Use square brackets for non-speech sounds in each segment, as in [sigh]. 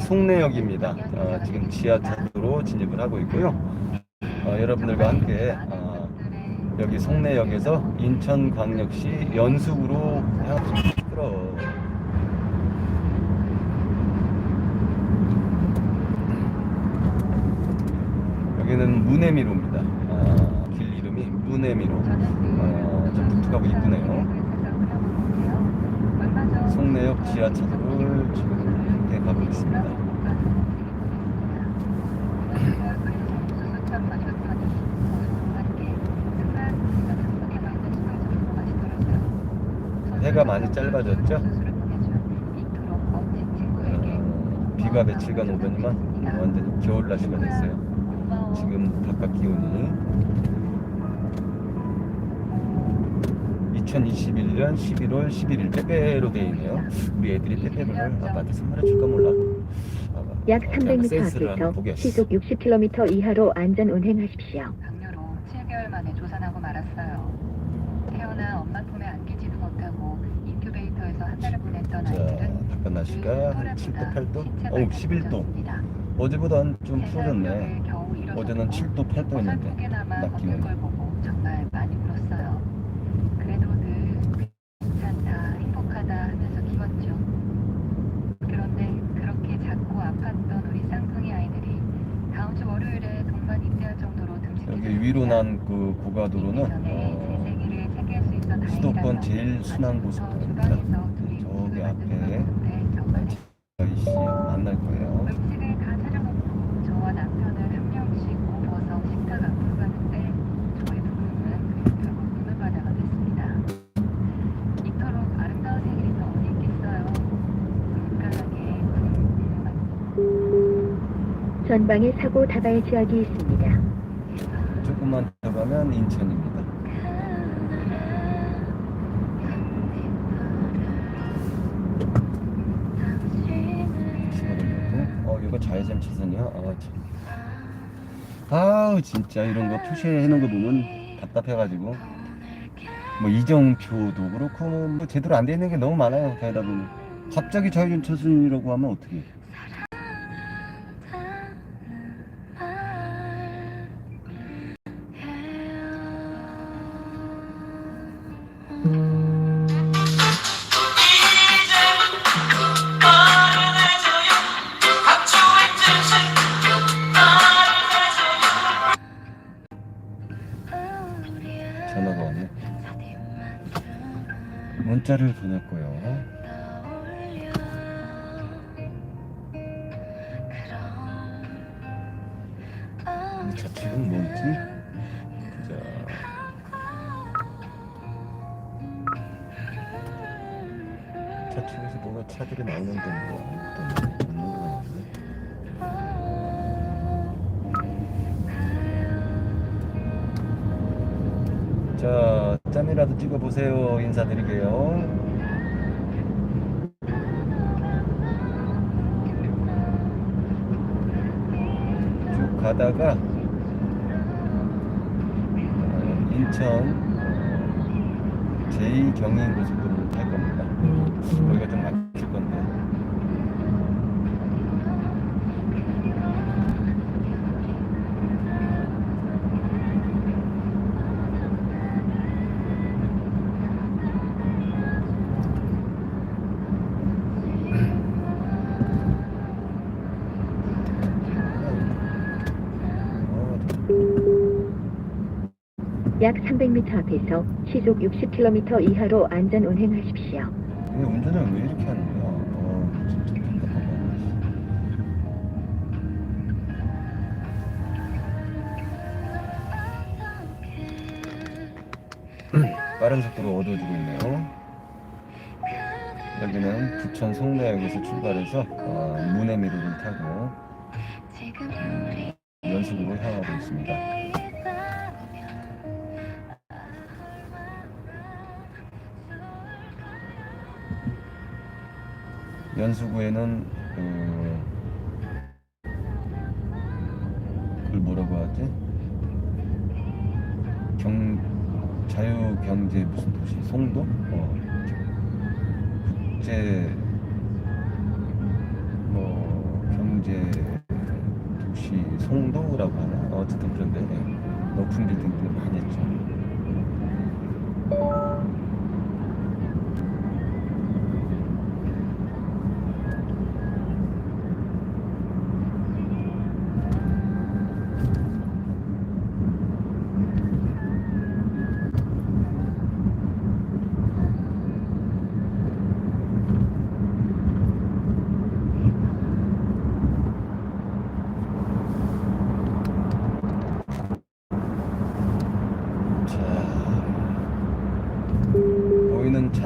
송내역입니다. 어, 지금 지하철로 진입을 하고 있고요. 어, 여러분들과 함께 어, 여기 송내역에서 인천광역시 연수구로 향 시끄러. 여기는 문해미로입니다. 아, 길 이름이 문해미로. 어, 좀 독특하고 이쁘네요. 송내역 함께 가고 있습니다. 해가 많이 짧아졌죠? 어, 비가 며칠간 오더니만 완전 겨울 날씨가 됐어요. 지금 바깥 기온이 2021년 11월 11일 빼빼로 돼 있네요. 우리 애들이 빼빼를 아빠한테 선물해 줄까 몰라. 약 그냥 300m 센스를 한번 앞에서. 시속 60km 이하로 안전 운행하십시오. 당뇨로 7개월 만에 조산하고 말았어요. 태어나 엄마 품에 안기지도 못하고 인큐베이터에서 한 달을 보냈던 자, 아이들은 바깥 날씨가 한 7도, 8도? 어, 11도. 어제보단 좀 풀어졌네. 어제는 7도, 8도였는데 낮 보고 정말 많이 울었어요. 2km 난 그 고가도로는 어, 수도권 제일 순환 고속도로입니다. 그 저기 앞에 아이씨 만날 거예요. 전방에 사고 다발 지역이 있습니다. 조금만 더 가면 인천입니다. 어, 이거 좌회전 차선이야? 아, 참. 아우, 진짜 이런 거 표시해 놓은 거 보면 답답해가지고. 뭐 이정표도 그렇고 뭐 제대로 안 돼 있는 게 너무 많아요. 가다 보면. 갑자기 좌회전 차선이라고 하면 어떻게? 전 문자를 보냈고요. 이 좌측은 뭐지? 자. 좌측에서 뭔가 차들이 나오는데 뭐 찍어보세요. 인사드릴게요. 쭉 가다가 어, 인천 어, 제2경인고속도로 약 300m 앞에서 시속 60km 이하로 안전 운행하십시오. 왜 운전을 왜 이렇게 하는 거야? 어, 진짜 답답하다. 빠른 속도로 어두워지고 있네요. 여기는 부천 송내역에서 출발해서 어, 문해미로를 타고 음, 연수구로 향하고 있습니다. 연수구에는 그 그걸 뭐라고 하지? 경 자유 경제 무슨 도시 송도? 어 국제 뭐 송도라고 하나 어쨌든 그런데 예, 높은 빌딩들이 많이 있죠. 자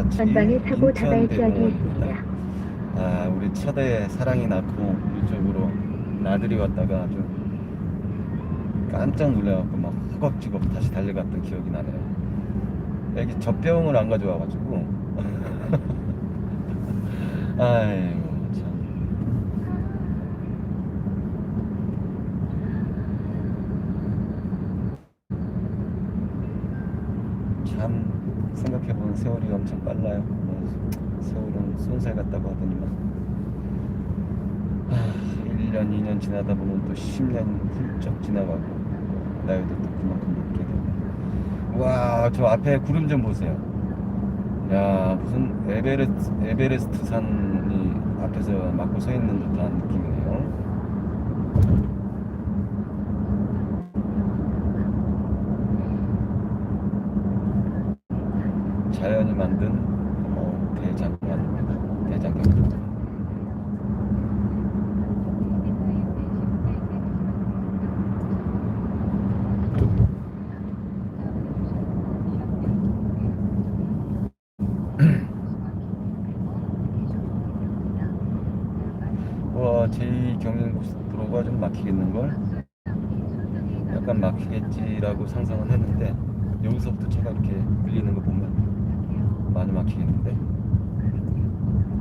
전방에 사고 자발 지역이 인천대공원입니다. 있습니다. 아 우리 첫애 사랑이 낳고 이쪽으로 나들이 왔다가 아주 깜짝 놀래갖고 막 허겁지겁 다시 달려갔던 기억이 나네요. 여기 젖병을 안 가져와가지고 [laughs] 아이고 참. 참 생각해보면 세월이 엄청 빨라요. 뭐, 세월은 쏜살 같다고 하더니만 아, 1년, 2년 지나다 보면 또 10년 훌쩍 지나가고 나이도 또 그만큼 먹게 되고 와, 저 앞에 구름 좀 보세요. 야, 무슨 에베레스트, 에베레스트 산이 앞에서 막고 서 있는 듯한 느낌이네요. 자연이 만든 어, 대장간입니다. 대장간. 와, 제2경인고속도로가 좀 막히겠는걸? 약간 막히겠지라고 상상은 했는데 여기서부터 차가 이렇게 밀리는 거 보면 많이 막히겠는데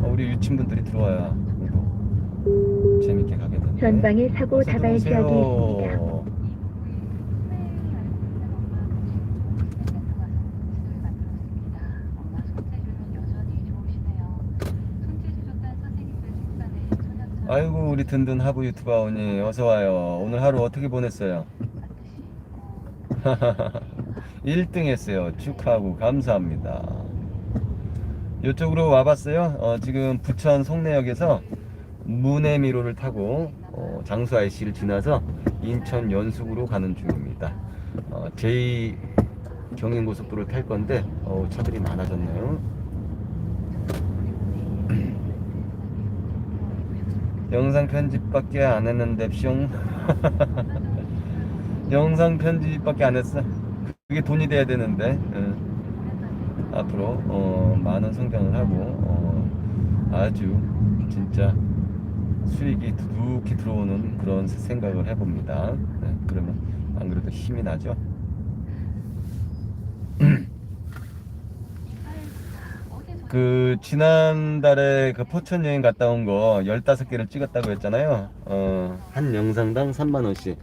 어, 우리 유친분들이 들어와야 그래도 재밌게 가게 되는데 전방에 사고 어서 자발 지역이 있습니다. 아이고 우리 든든 하부 유튜버니 어서 와요. 오늘 하루 어떻게 보냈어요? [laughs] 1등 했어요. 축하하고 감사합니다. 이쪽으로 와봤어요. 어, 지금 부천 송내역에서 문해미로를 타고 어, 장수 IC를 지나서 인천 연숙으로 가는 중입니다. 어, 제2 경인고속도로를 탈 건데 어, 차들이 많아졌네요. [clears throat] 영상 편집밖에 안 했는데 뿅 [laughs] 영상 편집밖에 안 했어 그게 돈이 돼야 되는데 응. 앞으로 어, 많은 성장을 하고 어, 아주 진짜 수익이 두둑히 들어오는 그런 생각을 해봅니다 네, 그러면 안 그래도 힘이 나죠 [clears throat] 그 지난달에 그 포천 여행 갔다 온 거 15개를 찍었다고 했잖아요. 어, 한 영상당 3만 원씩.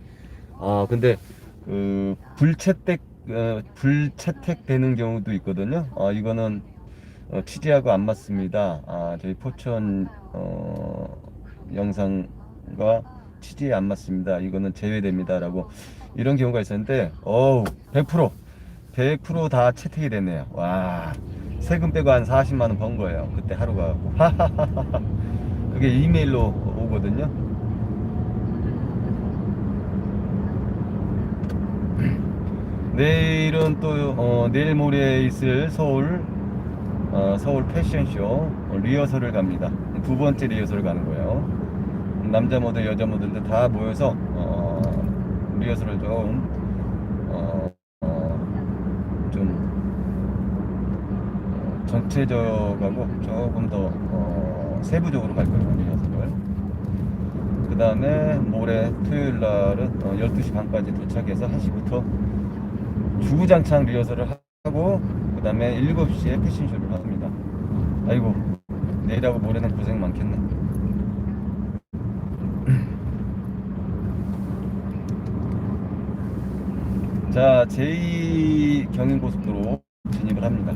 아, 근데 그 불채택 어, 불채택 되는 경우도 있거든요. 어, 이거는 어, 취재하고 안 맞습니다. 아, 저희 포천 어, 영상과 취재에 안 맞습니다. 이거는 제외됩니다라고 이런 경우가 있었는데 어우 100% 100%다 채택이 됐네요. 와. 세금 빼고 한 40만 원 번 거예요. 그때 하루가 갖고. [laughs] 그게 이메일로 오거든요. 내일은 또 어, 내일 모레 있을 서울 어, 서울 패션쇼 어, 리허설을 갑니다. 두 번째 리허설 가는 거예요. 남자 모델, 여자 모델들 다 모여서 어, 리허설을 좀 어, 어, 좀 전체적하고 조금 더 어, 세부적으로 갈 거예요 리허설을 그 다음에 모레 토요일 날은 어, 12시 반까지 도착해서 1시부터 주구장창 리허설을 하고 그 다음에 7시에 패션쇼를 합니다. 아이고 내일하고 모레는 고생 많겠네. [clears throat] 자 제2 경인고속도로 진입을 합니다.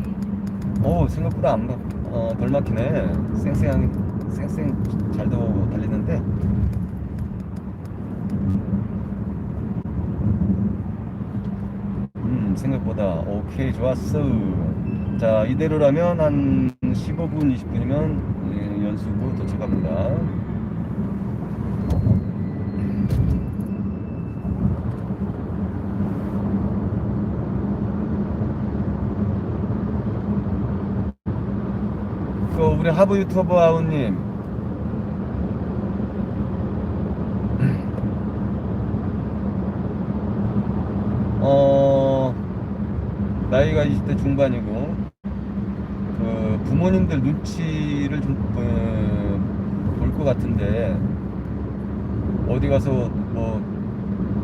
오 생각보다 안 막, 어, 덜 막히네. 쌩쌩 쌩쌩 잘도 달리는데 생각보다 오케이 좋았어. 자 이대로라면 한 15분 20분이면 연수구 도착합니다. 그 우리 하부 유튜버 아우님 어 나이가 20대 중반이고 그 부모님들 눈치를 좀볼것 같은데 어디 가서 뭐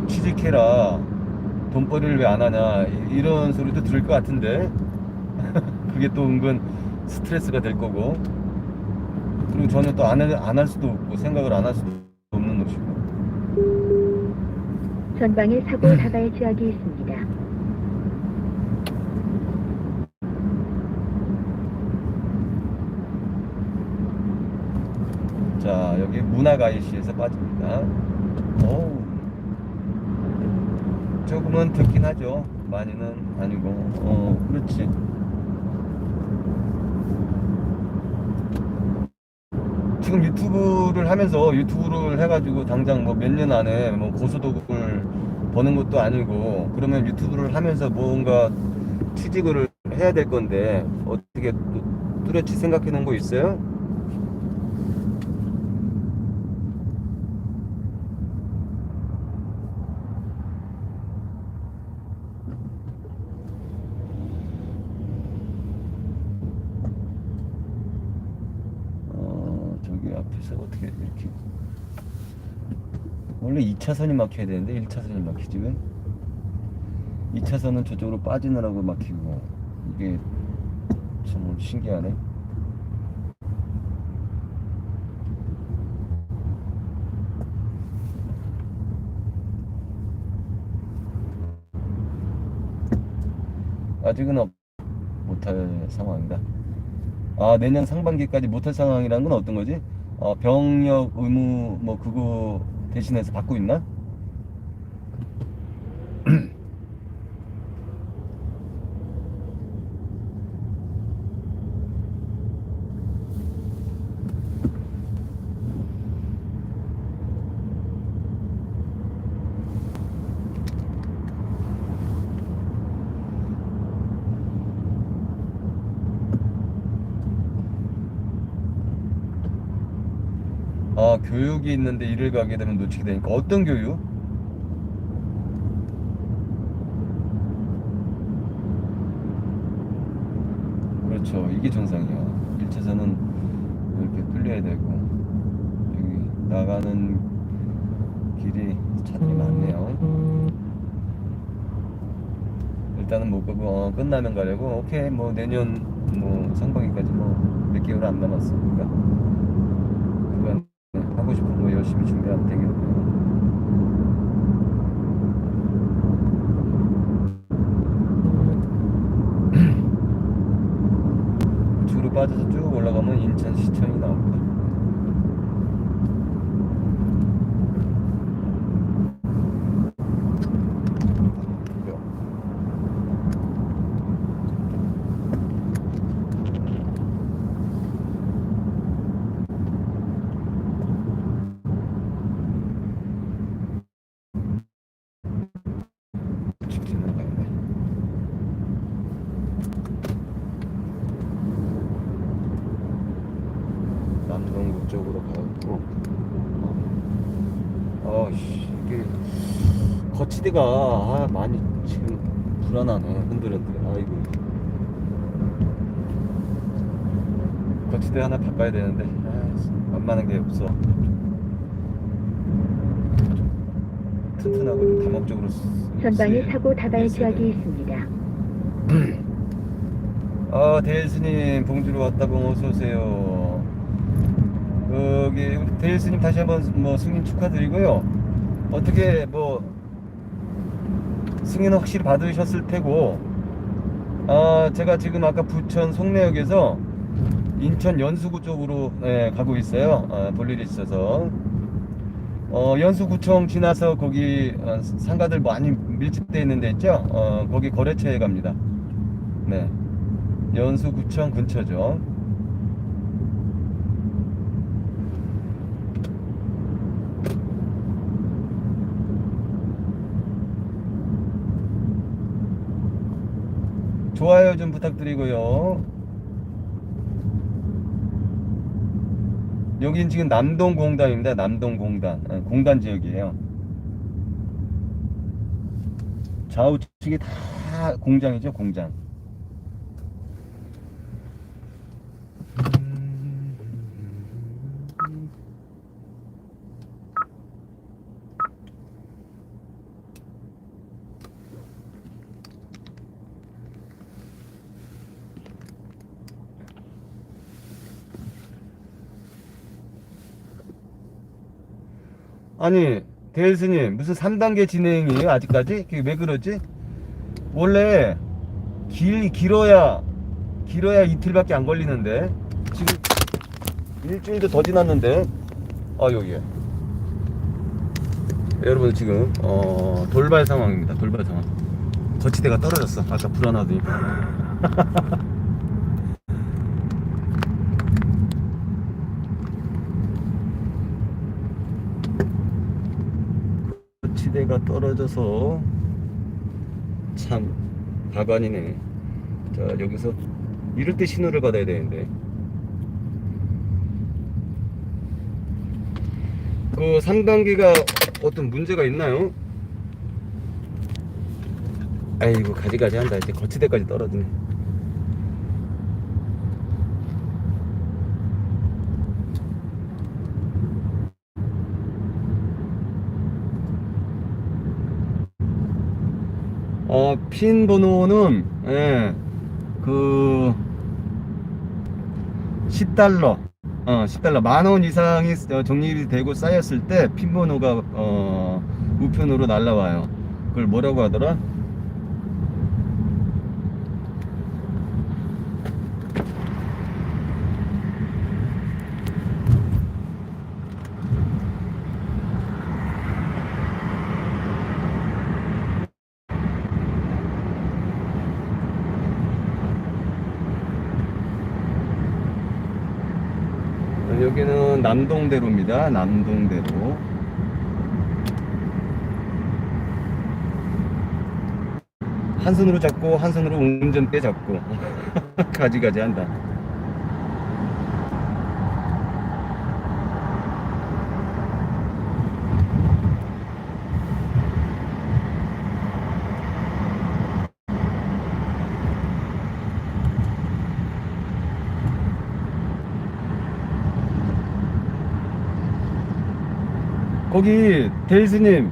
취직해라 돈벌이를 왜 안 하냐 이- 이런 소리도 들을 것 같은데 [laughs] 그게 또 은근 스트레스가 될 거고 그리고 저는 또 안할 수도 없고 생각을 안 할 수도 없는 것이고 전방에 사고 다발 지역이 있습니다. 자 여기 문화가이시에서 빠집니다. 어우. 조금은 듣긴 하죠. 많이는 아니고. 어 그렇지. 지금 유튜브를 하면서 유튜브를 해가지고 당장 뭐 몇 년 안에 뭐 고소득을 버는 것도 아니고 그러면 유튜브를 하면서 뭔가 취직을 해야 될 건데 어떻게 뚜- 뚜렷이 생각해 놓은 거 있어요? 어, 저기 앞에서 어떻게 이렇게 원래 2차선이 막혀야 되는데 1차선이 막히지 왜? 2차선은 저쪽으로 빠지느라고 막히고 이게 참 신기하네 아직은 없- 못할 상황이다 아 내년 상반기까지 못할 상황이라는 건 어떤 거지? 어, 병역 의무 뭐 그거 대신해서 받고 있나? 아 교육이 있는데 일을 가게 되면 놓치게 되니까. 어떤 교육? 그렇죠. 이게 정상이야. 1차선은 이렇게 뚫려야 되고 여기 나가는 길이 차들이 많네요. 일단은 못 가고 어, 끝나면 가려고. 오케이. 뭐 내년 뭐 상반기까지 뭐 몇 개월 안 남았으니까 거열심히 준비하면 되겠네요. 우측으로 빠져서 쭉 올라가면 인천 시청이 나옵니다. 직진으로 가야네. 남동구 쪽으로 가고 어, 씨, 이게 거치대가 아, 많이 지금 불안하네 흔들흔들 아이고 거치대 하나 바꿔야 되는데 아, 만만한 게 없어 튼튼하고 좀 다목적으로 쓰- 전방에 사고 다발 지역이 있습니다. 아, 대일스님 봉주로 왔다고 어서 오세요. 여기 우리 대일스님 다시 한번 뭐 승인 축하드리고요. 어떻게 뭐 승인 확실히 받으셨을 테고, 아 제가 지금 아까 부천 송내역에서 인천 연수구 쪽으로 예, 가고 있어요. 아, 볼 일이 있어서 어, 연수구청 지나서 거기 어, 상가들 많이 밀집되어 있는 데 있죠? 어, 거기 거래처에 갑니다. 네. 연수구청 근처죠. 좋아요 좀 부탁드리고요. 여긴 지금 남동공단입니다. 남동공단. 어, 공단 지역이에요. 좌우측이 다 공장이죠, 공장. 아니, 대일스님, 무슨 3단계 진행이에요, 아직까지? 그게 왜 그러지? 원래, 길, 길어야, 길어야 이틀밖에 안 걸리는데, 지금, 일주일도 더 지났는데, 아, 여기에. 여러분, 지금, 어, 돌발 상황입니다, 돌발 상황. 거치대가 떨어졌어. 아까 불안하더니. [laughs] 거치대가 떨어져서 참 가관이네. 자 여기서 이럴 때 신호를 받아야 되는데 그 3단계가 어떤 문제가 있나요? 아이고 가지가지 한다 이제 거치대까지 떨어지네 어, 핀 번호는, 예, 그, 10달러, 어, 10달러, 만 원 이상이 어, 적립이 되고 쌓였을 때 핀 번호가, 어, 우편으로 날라와요. 그걸 뭐라고 하더라? 어, 여기는 남동대로입니다. 남동대로. 한 손으로 잡고 한 손으로 운전대 잡고 [laughs] 가지가지 한다. 거기 데이스님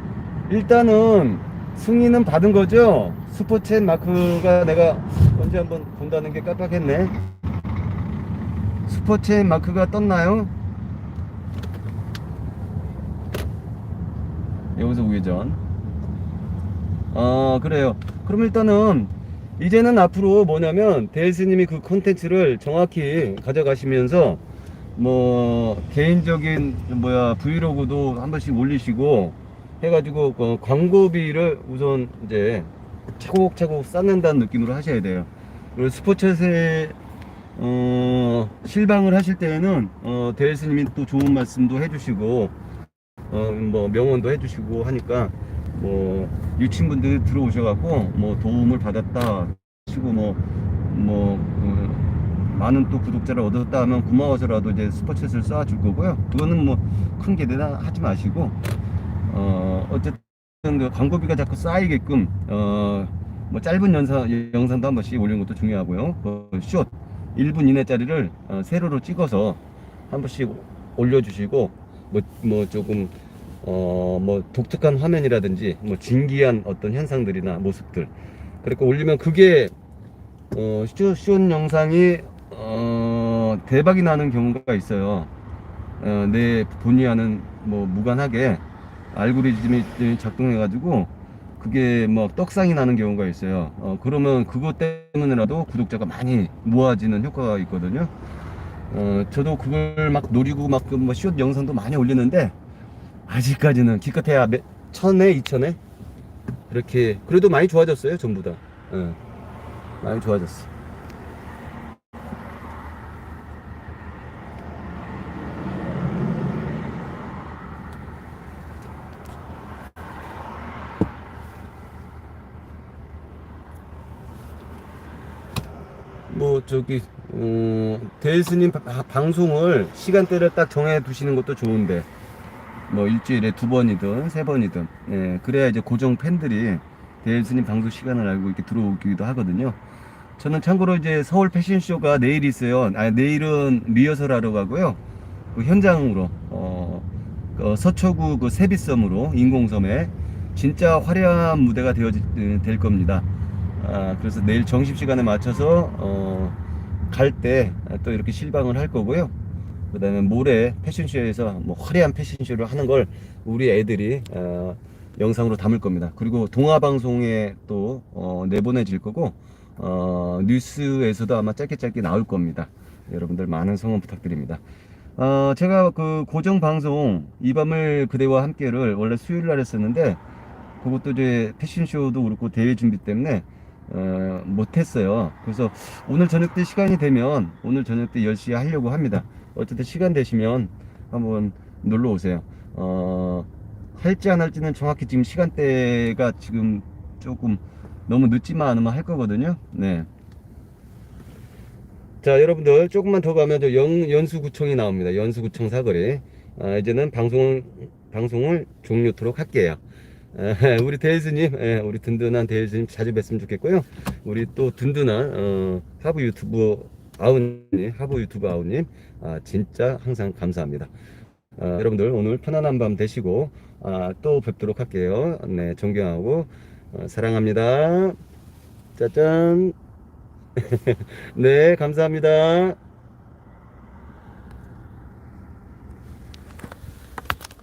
일단은 승인은 받은 거죠? 스포챗 마크가 내가 언제 한번 본다는 게 깜빡했네 스포챗 마크가 떴나요? 여기서 우회전 아 그래요 그럼 일단은 이제는 앞으로 뭐냐면 데이스님이 그 콘텐츠를 정확히 가져가시면서 뭐 개인적인 뭐야 브이로그도 한 번씩 올리시고 해가지고 어, 광고비를 우선 이제 차곡차곡 쌓는다는 느낌으로 하셔야 돼요. 그리고 스포츠에 어, 실방을 하실 때에는 어, 대리스님이 또 좋은 말씀도 해주시고 어, 뭐 명언도 해주시고 하니까 뭐 유친분들 들어오셔갖고 뭐 도움을 받았다 치고 뭐뭐 그, 많은 또 구독자를 얻었다 하면 고마워서라도 이제 슈퍼챗을 쏴줄 거고요. 그거는 뭐 큰 기대는 하지 마시고, 어, 어쨌든 그 광고비가 자꾸 쌓이게끔, 어, 뭐 짧은 영상, 영상도 한 번씩 올리는 것도 중요하고요. 그 숏, 1분 이내짜리를 어, 세로로 찍어서 한 번씩 올려주시고, 뭐, 뭐 조금, 어, 뭐 독특한 화면이라든지, 뭐 진기한 어떤 현상들이나 모습들. 그렇게 올리면 그게 어, 슛, 슛 영상이 어, 대박이 나는 경우가 있어요. 어, 내 본의 아는 뭐 무관하게 알고리즘이 작동해가지고 그게 뭐 떡상이 나는 경우가 있어요. 어, 그러면 그것 때문에라도 구독자가 많이 모아지는 효과가 있거든요. 어, 저도 그걸 막 노리고 막뭐슛 영상도 많이 올리는데 아직까지는 기껏해야 몇, 천에 이천에 그렇게 그래도 많이 좋아졌어요 전부 다 예. 많이 좋아졌어 뭐 저기 어, 대스님 방송을 시간대를 딱 정해 두시는 것도 좋은데 뭐 일주일에 두 번이든 세 번이든 예, 그래야 이제 고정 팬들이 대일스님 방송 시간을 알고 이렇게 들어오기도 하거든요. 저는 참고로 이제 서울 패션쇼가 내일 있어요. 아 내일은 리허설 하러 가고요. 그 현장으로 어, 그 서초구 그 세비섬으로 인공섬에 진짜 화려한 무대가 되어 될 겁니다. 아, 그래서 내일 점심 시간에 맞춰서 어, 갈 때 또 이렇게 실방을 할 거고요. 그 다음에 모레 패션쇼에서 뭐 화려한 패션쇼를 하는 걸 우리 애들이 어, 영상으로 담을 겁니다. 그리고 동화 방송에 또 어, 내보내질 거고 어, 뉴스에서도 아마 짧게 짧게 나올 겁니다. 여러분들 많은 성원 부탁드립니다. 어, 제가 그 고정 방송 이 밤을 그대와 함께를 원래 수요일 날 했었는데 그것도 이제 패션쇼도 그렇고 대회 준비 때문에 어, 못했어요. 그래서 오늘 저녁 때 시간이 되면 오늘 저녁 때 10시에 하려고 합니다. 어쨌든 시간 되시면 한번 놀러 오세요. 어, 할지 안 할지는 정확히 지금 시간대가 지금 조금 너무 늦지만 않으면 할 거거든요. 네. 자, 여러분들 조금만 더 가면 저 영, 연수구청이 나옵니다. 연수구청 사거리. 아, 이제는 방송, 방송을 종료토록 할게요. 에, 우리 데일즈님, 예, 우리 든든한 데일즈님 자주 뵀으면 좋겠고요. 우리 또 든든한 어, 하부 유튜브 아우님, 하부 유튜브 아우님, 아, 진짜 항상 감사합니다. 아, 여러분들 오늘 편안한 밤 되시고 아, 또 뵙도록 할게요. 네, 존경하고 어, 사랑합니다. 짜잔. [laughs] 네, 감사합니다.